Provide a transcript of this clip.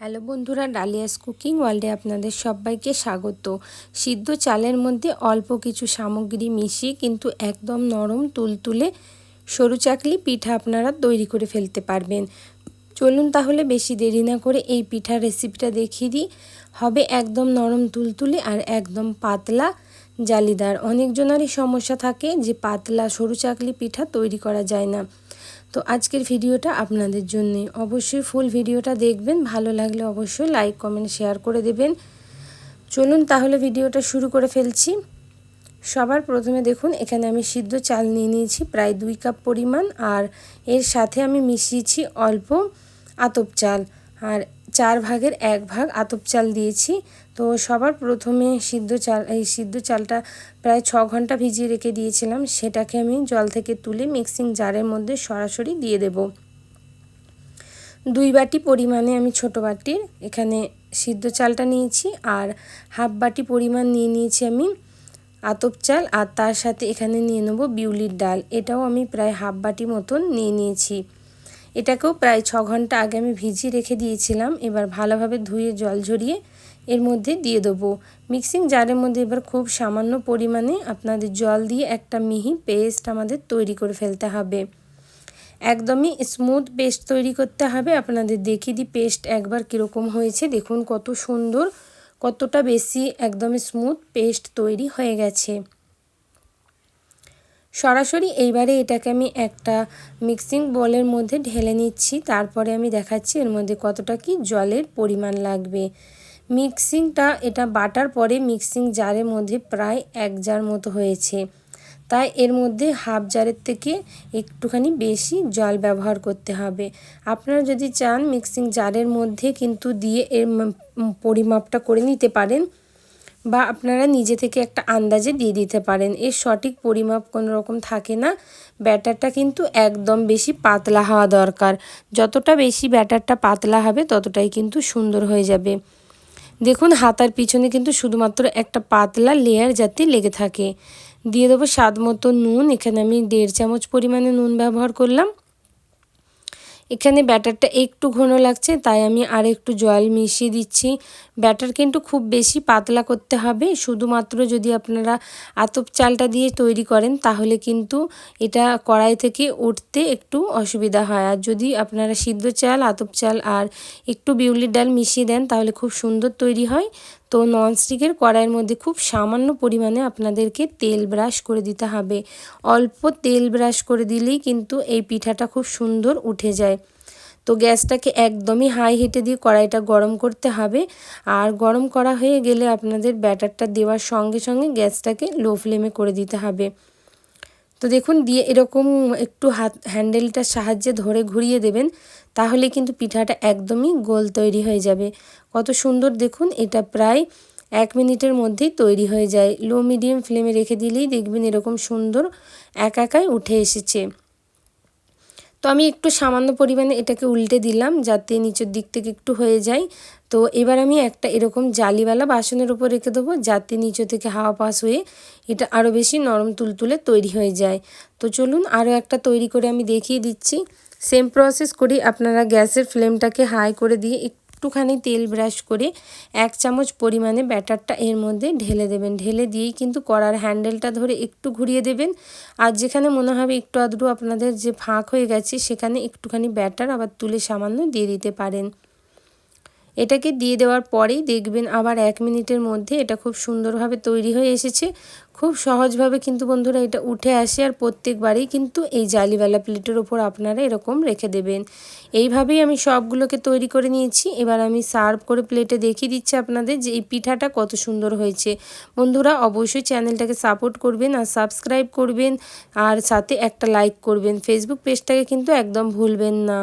Hello বন্ধুরা, Dalia's cooking ওয়ার্ল্ডে আপনাদের সবাইকে স্বাগত। সিদ্ধ চালের মধ্যে অল্প কিছু সামগ্রী মিশিয়ে কিন্তু একদম নরম তুলতুলে সরু চাকলি পিঠা আপনারা তৈরি করে ফেলতে পারবেন। চলুন তাহলে বেশি দেরি না করে এই পিঠার রেসিপিটা দেখিয়ে দিই। হবে একদম নরম তুলতুলে আর একদম পাতলা জালিদার। অনেকজনেরই সমস্যা থাকে যে পাতলা সরু চাকলি পিঠা তৈরি করা যায় না। তো আজকের ভিডিওটা আপনাদের জন্যে। অবশ্যই ফুল ভিডিওটা দেখবেন, ভালো লাগলে অবশ্যই লাইক কমেন্ট শেয়ার করে দেবেন। চলুন তাহলে ভিডিওটা শুরু করে ফেলছি। সবার প্রথমে দেখুন, এখানে আমি সিদ্ধ চাল নিয়ে নিয়েছি, প্রায় দুই কাপ পরিমাণ। আর এর সাথে আমি মিশিয়েছি অল্প আতপ চাল। আর চার ভাগের এক ভাগ আতপ চাল দিয়েছি। তো সবার প্রথমে সিদ্ধ চাল, এই সিদ্ধ চালটা প্রায় ছ ঘণ্টা ভিজিয়ে রেখে দিয়েছিলাম। সেটাকে আমি জল থেকে তুলে মিক্সিং জারের মধ্যে সরাসরি দিয়ে দেব। দুই বাটি পরিমাণে আমি ছোট বাটির এখানে সিদ্ধ চালটা নিয়েছি আর হাফ বাটি পরিমাণ নিয়ে নিয়েছি আমি আতপ চাল আর তার সাথে এখানে নিয়ে নেব বিউলির ডাল। এটাও আমি প্রায় হাফ বাটি মতন নিয়ে নিয়েছি। এটাকেও প্রায় ছ ঘণ্টা আগে আমি ভিজিয়ে রেখে দিয়েছিলাম। এবার ভালোভাবে ধুয়ে জল ঝরিয়ে এর মধ্যে দিয়ে দেবো। মিক্সিং জারের মধ্যে এবার খুব সামান্য পরিমাণে আপনাদের জল দিয়ে একটা মিহি পেস্ট আমাদের তৈরি করে ফেলতে হবে। একদমই স্মুথ পেস্ট তৈরি করতে হবে। আপনাদের দেখিয়ে দিই পেস্ট একবার কীরকম হয়েছে। দেখুন কত সুন্দর, কতটা বেশি একদম স্মুথ পেস্ট তৈরি হয়ে গেছে। সরাসরি এইবারে এটাকে আমি একটা মিক্সিং বলের মধ্যে ঢেলে নিচ্ছি। তারপরে আমি দেখাচ্ছি এর মধ্যে কতটা কি জলের পরিমাণ লাগবে। মিক্সিংটা এটা বাটার পরে মিক্সিং জারের মধ্যে প্রায় এক জার মতো হয়েছে। তাই এর মধ্যে হাফ জারের থেকে একটুখানি বেশি জল ব্যবহার করতে হবে। আপনারা যদি চান মিক্সিং জারের মধ্যে কিন্তু দিয়ে এর পরিমাপটা করে নিতে পারেন। বা আপনারা নিজে থেকে একটা আন্দাজে দিয়ে দিতে পারেন। এর সঠিক পরিমাপ কোনো রকম থাকে না। ব্যাটারটা কিন্তু একদম বেশি পাতলা হওয়া দরকার। যতটা বেশি ব্যাটারটা পাতলা হবে, ততটাই কিন্তু সুন্দর হয়ে যাবে। দেখুন, হাতার পিছনে কিন্তু শুধুমাত্র একটা পাতলা লেয়ার যাতে লেগে থাকে। দিয়ে দেবো স্বাদ মতো নুন। এখানে আমি দেড় চামচ পরিমাণে নুন ব্যবহার করলাম। এখানে ব্যাটারটা একটু ঘন লাগছে, তাই আমি আর একটু জল মিশিয়ে দিচ্ছি। ব্যাটার কিন্তু খুব বেশি পাতলা করতে হবে, শুধুমাত্র যদি আপনারা আতপ চালটা দিয়ে তৈরি করেন, তাহলে কিন্তু এটা কড়াই থেকে উঠতে একটু অসুবিধা হয়। আর যদি আপনারা সিদ্ধ চাল, আতপ চাল আর একটু বিউলির ডাল মিশিয়ে দেন, তাহলে খুব সুন্দর তৈরি হয়। তো ননস্টিকের কড়াইয়ের মধ্যে খুব সামান্য পরিমাণে আপনাদেরকে তেল ব্রাশ করে দিতে হবে। অল্প তেল ব্রাশ করে দিলেই কিন্তু এই পিঠাটা খুব সুন্দর উঠে যায়। তো গ্যাসটাকে একদমই হাই হিটে দিয়ে কড়াইটা গরম করতে হবে। আর গরম করা হয়ে গেলে আপনাদের ব্যাটারটা দেওয়ার সঙ্গে সঙ্গে গ্যাসটাকে লো ফ্লেমে করে দিতে হবে। তো দেখুন, দিয়ে এরকম একটু হাত হ্যান্ডেলটার সাহায্যে ধরে ঘুরিয়ে দেবেন, তাহলে কিন্তু পিঠাটা একদমই গোল তৈরি হয়ে যাবে। কত সুন্দর দেখুন, এটা প্রায় এক মিনিটের মধ্যেই তৈরি হয়ে যায়। লো মিডিয়াম ফ্লেমে রেখে দিলেই দেখবেন এরকম সুন্দর এক একাই উঠে এসেছে। তো আমি একটু সামান্য পরিমাণে এটাকে উল্টে দিলাম যাতে নিচের দিক থেকে একটু হয়ে যায়। তো এবার আমি একটা এরকম জালিওয়ালা বাসনের উপর রেখে দেবো যাতে নিচে থেকে হাওয়া পাস হয়ে এটা আরও বেশি নরম তুলতুলে তৈরি হয়ে যায়। তো চলুন আরও একটা তৈরি করে আমি দেখিয়ে দিচ্ছি। সেম প্রসেস করি, আপনারা গ্যাসের ফ্লেমটাকে হাই করে দিয়ে একটুখানি তেল ব্রাশ করে এক চামচ পরিমাণে ব্যাটারটা এর মধ্যে ঢেলে দেবেন। ঢেলে দিয়েই কিন্তু কড়ার হ্যান্ডেলটা ধরে একটু ঘুরিয়ে দেবেন। আর যেখানে মনে হবে একটু আধটু আপনাদের যে ফাঁক হয়ে গেছে, সেখানে একটুখানি ব্যাটার আবার তুলে সামান্য দিয়ে দিতে পারেন। এটাকে দিয়ে দেওয়ার পরেই দেখবেন আবার এক মিনিটের মধ্যে এটা খুব সুন্দরভাবে তৈরি হয়ে এসেছে। খুব সহজভাবে কিন্তু বন্ধুরা এটা উঠে আসে আর প্রত্যেকবারই কিন্তু এই জালিওয়ালা প্লেটের ওপর আপনারা এরকম রেখে দেবেন। এইভাবেই আমি সবগুলোকে তৈরি করে নিয়েছি। এবার আমি সার্ভ করে প্লেটে দেখিয়ে দিচ্ছি আপনাদের যে এই পিঠাটা কত সুন্দর হয়েছে। বন্ধুরা অবশ্যই চ্যানেলটাকে সাপোর্ট করবেন আর সাবস্ক্রাইব করবেন আর সাথে একটা লাইক করবেন। ফেসবুক পেজটাকে কিন্তু একদম ভুলবেন না।